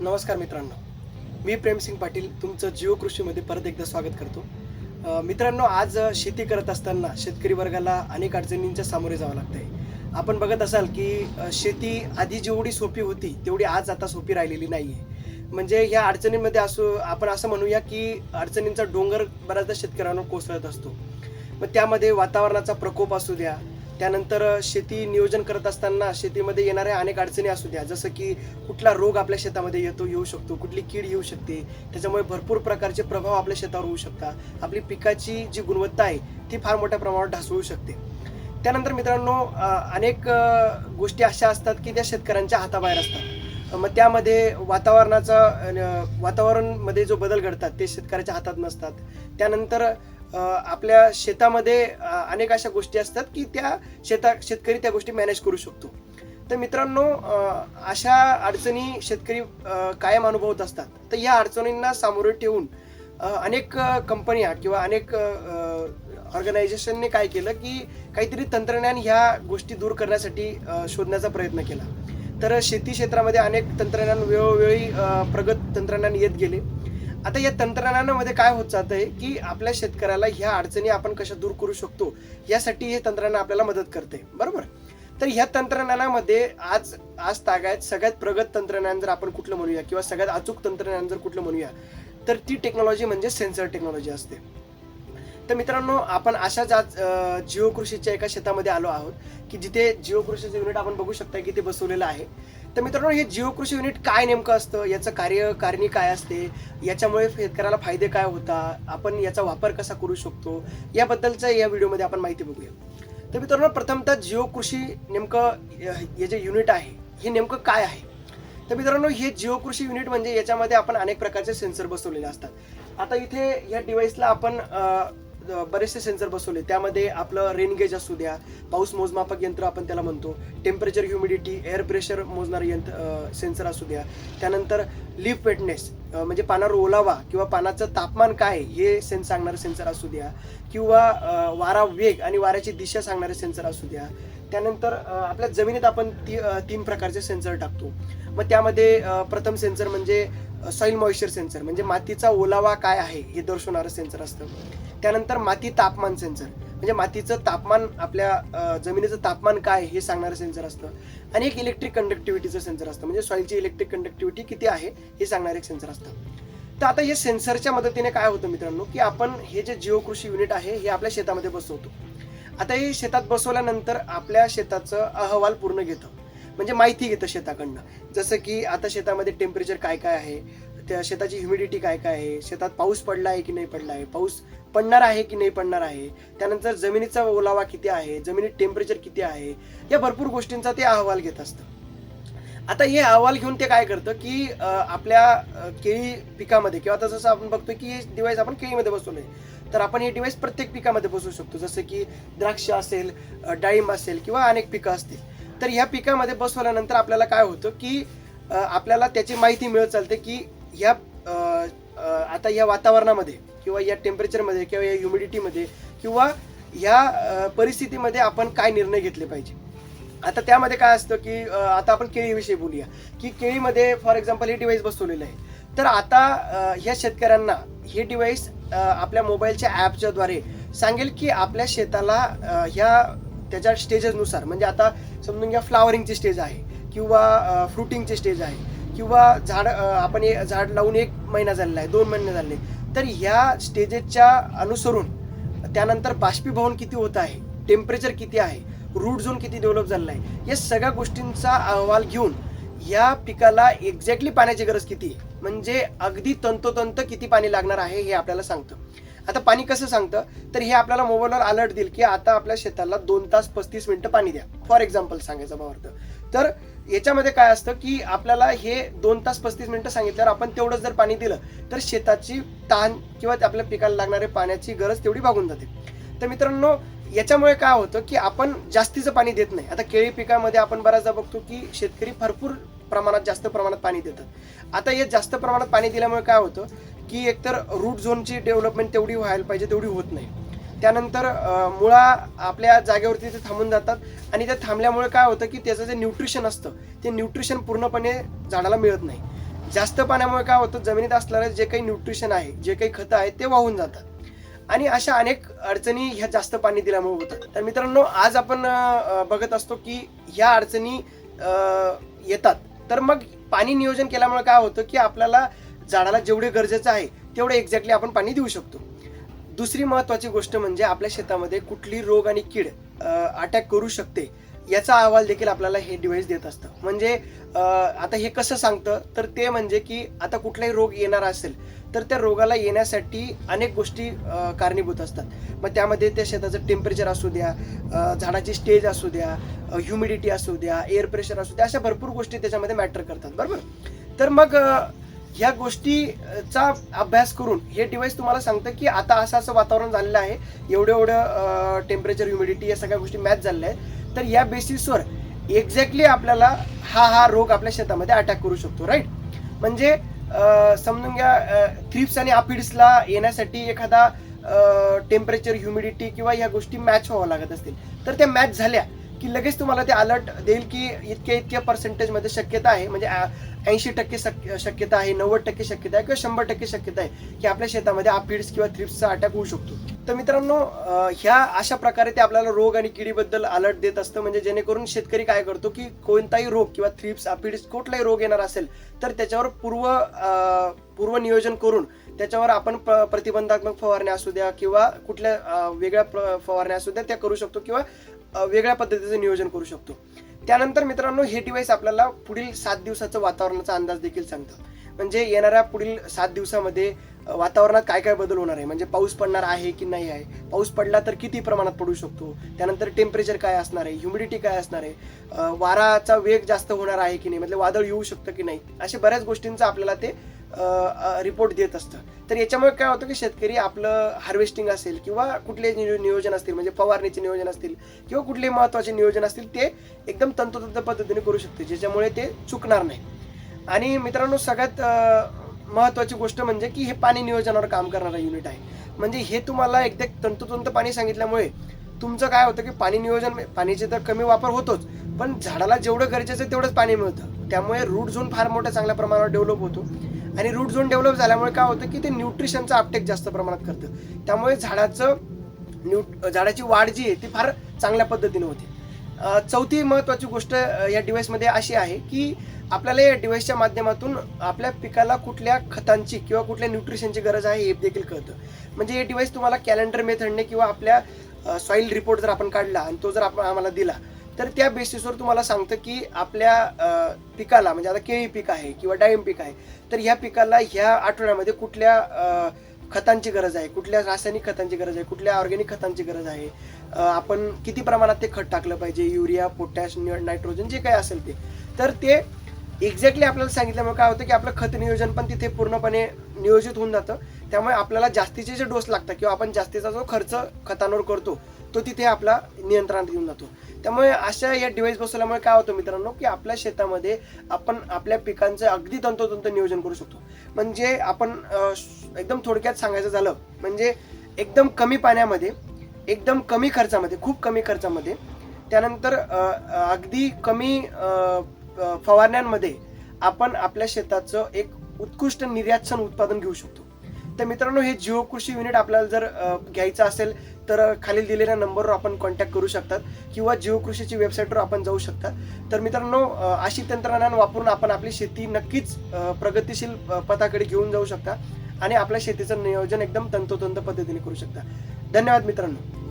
नमस्कार मित्रांनो. मी प्रेमसिंग पाटील तुमचं जिओ कृषीमध्ये परत एकदा स्वागत करतो. मित्रांनो आज शेती करत असताना शेतकरी वर्गाला अनेक अडचणींच्या सामोरे जावं लागतंय. आपण बघत असाल की शेती आधी जेवढी सोपी होती तेवढी आज आता सोपी राहिलेली नाही आहे म्हणजे ह्या अडचणींमध्ये असो आपण असं म्हणूया की अडचणींचा डोंगर बऱ्याचदा शेतकऱ्यांना कोसळत असतो. मग त्यामध्ये वातावरणाचा प्रकोप असू द्या त्यानंतर शेती नियोजन करत असताना शेतीमध्ये येणाऱ्या अनेक अडचणी असू द्या. जसं की कुठला रोग आपल्या शेतामध्ये येतो येऊ शकतो. कुठली कीड येऊ शकते. त्याच्यामुळे भरपूर प्रकारचे प्रभाव आपल्या शेतावर होऊ शकतात. आपली पिकाची जी गुणवत्ता आहे ती फार मोठ्या प्रमाणात ढासळू शकते. त्यानंतर मित्रांनो अनेक गोष्टी अशा असतात की त्या शेतकऱ्यांच्या हाताबाहेर असतात. मग त्यामध्ये वातावरणाचा वातावरणमध्ये जो बदल घडतात ते शेतकऱ्याच्या हातात नसतात. त्यानंतर आपल्या शेतामध्ये अनेक अशा गोष्टी असतात की त्या शेता शेतकरी त्या गोष्टी मॅनेज करू शकतो. तर मित्रांनो अशा अडचणी शेतकरी कायम अनुभवत असतात. तर या अडचणींना सामोरे ठेवून अनेक कंपन्या किंवा अनेक ऑर्गनायझेशनने काय केलं की काहीतरी तंत्रज्ञान ह्या गोष्टी दूर करण्यासाठी शोधण्याचा प्रयत्न केला. तर शेती क्षेत्रामध्ये अनेक तंत्रज्ञान वेळोवेळी प्रगत तंत्रज्ञान येत गेले. आता या तंत्रज्ञानामध्ये काय होत जात आहे की आपल्या शेतकऱ्याला ह्या अडचणी आपण कशा दूर करू शकतो यासाठी हे तंत्रज्ञान आपल्याला मदत करते बरोबर? तर ह्या तंत्रज्ञानामध्ये आज आज तागायत सगळ्यात प्रगत तंत्रज्ञान जर आपण कुठलं म्हणूया किंवा सगळ्यात अचूक तंत्रज्ञान जर कुठलं म्हणूया तर ती टेक्नॉलॉजी म्हणजे सेन्सर टेक्नॉलॉजी असते. तर मित्रांनो आपण अशाच आज जिओ कृषीच्या एका शेतामध्ये आलो आहोत की जिथे जिओ कृषीचं युनिट आपण बघू शकता की ते बसवलेलं आहे. तर मित्रांनो हे जिओ कृषी युनिट काय नेमकं असतं? याचं कार्य कारणी काय असते? याच्यामुळे शेतकऱ्याला फायदे काय होता? आपण याचा वापर कसा करू शकतो? याबद्दलचं या व्हिडिओमध्ये आपण माहिती बघूया. तर मित्रांनो प्रथमतः जिओ कृषी नेमकं हे जे युनिट आहे हे नेमकं काय आहे? तर मित्रांनो हे जिओ कृषी युनिट म्हणजे याच्यामध्ये आपण अनेक प्रकारचे सेन्सर बसवलेले असतात. आता इथे या डिव्हाइसला आपण बरेचसे सेन्सर बसवले. त्यामध्ये आपलं रेनगेज असू द्या पाऊस मोजमापक यंत्र आपण त्याला म्हणतो. टेम्परेचर ह्युमिडिटी एअर प्रेशर मोजणारं यंत्र सेन्सर असू द्या. त्यानंतर लिफ वेटनेस म्हणजे पानावर ओलावा किंवा पानाचं तापमान काय आहे हे सेन्स सांगणारं सेन्सर असू द्या. किंवा वारा वेग आणि वाऱ्याची दिशा सांगणारे सेन्सर असू द्या. त्यानंतर आपल्या जमिनीत आपण ती तीन प्रकारचे सेन्सर टाकतो. मग त्यामध्ये प्रथम सेन्सर म्हणजे सॉइल मॉइश्चर सेन्सर म्हणजे मातीचा ओलावा काय आहे हे दर्शवणारं सेन्सर असतं. त्यानंतर माती तापमान सेन्सर म्हणजे मातीचं तापमान आपल्या जमिनीचं तापमान काय हे सांगणारं सेन्सर असतं. आणि एक इलेक्ट्रिक कंडक्टिव्हिटीचं सेन्सर असतं म्हणजे सॉइलची इलेक्ट्रिक कंडक्टिव्हिटी किती आहे हे सांगणारं एक सेन्सर असतं. तर आता हे सेन्सरच्या मदतीने काय होतं मित्रांनो की आपण हे जे जिओ कृषी युनिट आहे हे आपल्या शेतामध्ये बसवतो. आता हे शेतात बसवल्यानंतर आपल्या शेताचं अहवाल पूर्ण घेतं. म्हणजे माहिती घेतं शेताकडनं. जसं की आता शेतामध्ये टेम्परेचर काय काय आहे त्या शेताची ह्युमिडिटी काय काय आहे शेतात पाऊस पडला आहे की नाही पडला आहे पाऊस पडणार आहे की नाही पडणार आहे त्यानंतर जमिनीचा ओलावा किती आहे जमिनीत टेम्परेचर किती आहे या भरपूर गोष्टींचा ते अहवाल घेत असतं. आता हे अहवाल घेऊन ते काय करतं की आपल्या केळी पिकामध्ये किंवा आता जसं आपण बघतो की हे डिवाइस आपण केळीमध्ये बसवलंय तर आपण हे डिवाइस प्रत्येक पिकामध्ये बसवू शकतो. जसं की द्राक्ष असेल डाळिंब असेल किंवा अनेक पिकं असतील. तर ह्या पिकामध्ये बसवल्यानंतर आपल्याला काय होतं की आपल्याला त्याची माहिती मिळत चालते की ह्या आता या वातावरणामध्ये किंवा या टेम्परेचरमध्ये किंवा या ह्युमिडिटीमध्ये किंवा ह्या परिस्थितीमध्ये आपण काय निर्णय घेतले पाहिजे. आता त्यामध्ये काय असतं की आता आपण केळीविषयी बोलूया. की केळीमध्ये फॉर एक्झाम्पल हे डिवाईस बसवलेलं आहे. तर आता ह्या शेतकऱ्यांना हे डिव्हाइस आपल्या मोबाईलच्या ॲपच्याद्वारे सांगेल की आपल्या शेताला ह्या त्याच्या स्टेजेसनुसार म्हणजे आता समजून घ्या फ्लावरिंगची स्टेज आहे किंवा फ्रुटिंगची स्टेज आहे किंवा झाड आपण हे झाड लावून एक महिना झालेला आहे दोन महिने झाले तर ह्या स्टेजेसच्या अनुसरून त्यानंतर बाष्पीभवन किती होत आहे टेम्परेचर किती आहे रूट झोन किती डेव्हलप झालेला आहे या सगळ्या गोष्टींचा अहवाल घेऊन या पिकाला एक्झॅक्टली पाण्याची गरज किती आहे? म्हणजे अगदी तंतोतंत किती पाणी लागणार आहे हे आपल्याला सांगतं. आता पाणी कसं सांगतं? तर हे आपल्याला मोबाईलवर अलर्ट देईल की आता आपल्या शेताला दोन तास पस्तीस मिनिटं पाणी द्या. फॉर एक्झाम्पल सांगायचा भावार्थ तर याच्यामध्ये काय असतं की आपल्याला हे दोन तास पस्तीस मिनिटं सांगितल्यावर आपण तेवढंच जर पाणी दिलं तर शेताची ताण किंवा आपल्या पिकाला लागणारे पाण्याची गरज तेवढी भागून जाते. तर मित्रांनो याच्यामुळे काय होतं की आपण जास्तीचं पाणी देत नाही. आता केळी पिकामध्ये आपण बऱ्याचदा बघतो की शेतकरी भरपूर प्रमाणात जास्त प्रमाणात पाणी देतात. आता हे जास्त प्रमाणात पाणी दिल्यामुळे काय होतं की एकतर रूट झोनची डेव्हलपमेंट तेवढी व्हायला पाहिजे तेवढी होत नाही. त्यानंतर मुळा आपल्या जागेवरती ते थांबून जातात आणि त्या थांबल्यामुळे काय होतं की त्याचं जे न्यूट्रिशन असतं ते न्यूट्रिशन पूर्णपणे झाडाला मिळत नाही. जास्त पाण्यामुळे काय होतं जमिनीत असणारे जे काही न्यूट्रिशन आहे जे काही खतं आहेत ते वाहून जातात. आणि अशा अनेक अडचणी ह्या जास्त पाणी दिल्यामुळे होतात. तर मित्रांनो आज आपण बघत असतो की ह्या अडचणी येतात. तर मग पाणी नियोजन केल्यामुळे काय होतं की आपल्याला झाडाला जेवढे गरजेचं आहे तेवढे एक्झॅक्टली आपण पाणी देऊ शकतो. दुसरी महत्वाची गोष्ट म्हणजे आपल्या शेतामध्ये कुठली रोग आणि कीड अटॅक करू शकते याचा अहवाल देखील आपल्याला हे डिव्हाइस देत असतं. म्हणजे आता हे कसं सांगतं? तर ते म्हणजे की आता कुठलाही रोग येणार असेल तर त्या रोगाला येण्यासाठी अनेक गोष्टी कारणीभूत असतात. मग त्यामध्ये त्या शेताचं टेम्परेचर असू द्या झाडाची स्टेज असू द्या ह्युमिडिटी असू द्या एअर प्रेशर असू द्या अशा भरपूर गोष्टी त्याच्यामध्ये मॅटर करतात. बरोबर? तर मग ह्या गोष्टीचा अभ्यास करून हे डिव्हाइस तुम्हाला सांगतं की आता असं असं वातावरण झालेलं आहे एवढं एवढं टेम्परेचर ह्युमिडिटी या सगळ्या गोष्टी मॅच झालेल्या आहेत. तर या बेसिसवर एक्झॅक्टली आपल्याला हा हा रोग आपल्या शेतामध्ये अटॅक करू शकतो राईट म्हणजे समजून घ्या थ्रिप्स आणि अपिड्सला येण्यासाठी एखादा टेम्परेचर ह्युमिडिटी किंवा या गोष्टी मॅच व्हावं लागत असतील. तर त्या मॅच झाल्या. की लगेच तुम्हाला ते अलर्ट देईल की इतक्या इतक्या पर्सेंटेजमध्ये शक्यता आहे. म्हणजे ऐंशी टक्के शक- शक्यता आहे नव्वद टक्के शक्यता आहे किंवा शंभर टक्के शक्यता आहे की आपल्या शेतामध्ये आपिड्स किंवा थ्रिप्सचा अटॅक होऊ शकतो. तर मित्रांनो ह्या अशा प्रकारे ते आपल्याला रोग आणि किडीबद्दल अलर्ट देत असतं. म्हणजे जेणेकरून शेतकरी काय करतो की कोणताही रोग किंवा थ्रिप्स आपिड्स कुठलाही रोग येणार असेल तर त्याच्यावर पूर्व पूर्व नियोजन करून त्याच्यावर आपण प- प्रतिबंधात्मक फवारण्या असू द्या किंवा कुठल्या वेगळ्या फवारण्या असू द्या त्या करू शकतो. किंवा वेगळ्या पद्धतीचं नियोजन करू शकतो. त्यानंतर मित्रांनो हे डिव्हाइस आपल्याला पुढील सात दिवसाचं वातावरणाचा अंदाज देखील सांगतं. म्हणजे येणाऱ्या पुढील सात दिवसामध्ये वातावरणात काय काय बदल होणार आहे? म्हणजे पाऊस पडणार आहे की नाही आहे? पाऊस पडला तर किती प्रमाणात पडू शकतो? त्यानंतर टेम्परेचर काय असणार आहे? ह्युमिडिटी काय असणार आहे? वाराचा वेग जास्त होणार आहे की नाही? म्हणजे वादळ येऊ शकतं की नाही? अशा बऱ्याच गोष्टींचा आपल्याला ते रिपोर्ट देत असतं. तर याच्यामुळे काय होतं की शेतकरी आपलं हार्वेस्टिंग असेल किंवा कुठले नियोजन असतील म्हणजे फवारणीचे नियोजन असतील किंवा कुठले महत्त्वाचे नियोजन असतील ते एकदम तंतोतंत पद्धतीने करू शकते ज्याच्यामुळे ते चुकणार नाही. आणि मित्रांनो सगळ्यात महत्त्वाची गोष्ट म्हणजे की हे पाणी नियोजनावर काम करणारं युनिट आहे. म्हणजे हे तुम्हाला एकदा तंतोतंत पाणी सांगितल्यामुळे तुमचं काय होतं की पाणी नियोजन पाण्याचे तर कमी वापर होतोच पण झाडाला जेवढं गरजेचं तेवढंच पाणी मिळतं. त्यामुळे रूट झोन फार मोठ्या चांगल्या प्रमाणावर डेव्हलप होतो. आणि रूट झोन डेव्हलप झाल्यामुळे काय होतं की ते न्यूट्रिशनचं अपटेक जास्त प्रमाणात करतं. त्यामुळे झाडाचं न्यू झाडाची वाढ जी आहे ती फार चांगल्या पद्धतीने होते. चौथी महत्त्वाची गोष्ट या डिव्हाइसमध्ये अशी आहे की आपल्याला या डिव्हाइसच्या माध्यमातून आपल्या पिकाला कुठल्या खतांची किंवा कुठल्या न्यूट्रिशनची गरज आहे हे देखील कळतं. म्हणजे हे डिव्हाइस तुम्हाला कॅलेंडर मेथडने किंवा आपल्या सॉईल रिपोर्ट जर आपण काढला आणि तो जर आपण आम्हाला दिला तर त्या बेसिसवर तुम्हाला सांगतं की आपल्या पिकाला म्हणजे आता केळी पीक आहे किंवा डाळिंब पीक आहे तर ह्या पिकाला ह्या आठवड्यामध्ये कुठल्या खतांची गरज आहे? कुठल्या रासायनिक खतांची गरज आहे? कुठल्या ऑर्गॅनिक खतांची गरज आहे? आपण किती प्रमाणात ते खत टाकलं पाहिजे? युरिया पोटॅश नायट्रोजन जे काही असेल ते. तर ते एक्झॅक्टली आपल्याला सांगितल्यामुळे काय होतं की आपलं खत नियोजन पण तिथे पूर्णपणे नियोजित होऊन जातं. त्यामुळे आपल्याला जास्तीचे जे डोस लागतात किंवा आपण जास्तीचा जो खर्च खतांवर करतो तो तिथे आपला नियंत्रणात घेऊन जातो. त्यामुळे अशा या डिव्हाइस बसवल्यामुळे काय होतं मित्रांनो की आपल्या शेतामध्ये आपण आपल्या पिकांचं अगदी तंतोतंत नियोजन करू शकतो. म्हणजे आपण एकदम थोडक्यात सांगायचं झालं म्हणजे एकदम कमी पाण्यामध्ये एकदम कमी खर्चामध्ये खूप कमी खर्चामध्ये त्यानंतर अगदी कमी फवारण्यांमध्ये आपण आपल्या शेताचं एक उत्कृष्ट निर्यातक्षम उत्पादन घेऊ शकतो. तर मित्रांनो हे जिओ कृषी युनिट आपल्याला जर घ्यायचं असेल तर खालील दिलेल्या नंबरवर आपण कॉन्टॅक्ट करू शकतात किंवा जिओ कृषीची वेबसाईटवर आपण जाऊ शकता तर मित्रांनो अशी तंत्रज्ञान वापरून आपण आपली शेती नक्कीच प्रगतिशील पथाकडे घेऊन जाऊ शकता आणि आपल्या शेतीचं नियोजन एकदम तंतोतंत पद्धतीने करू शकता. धन्यवाद मित्रांनो.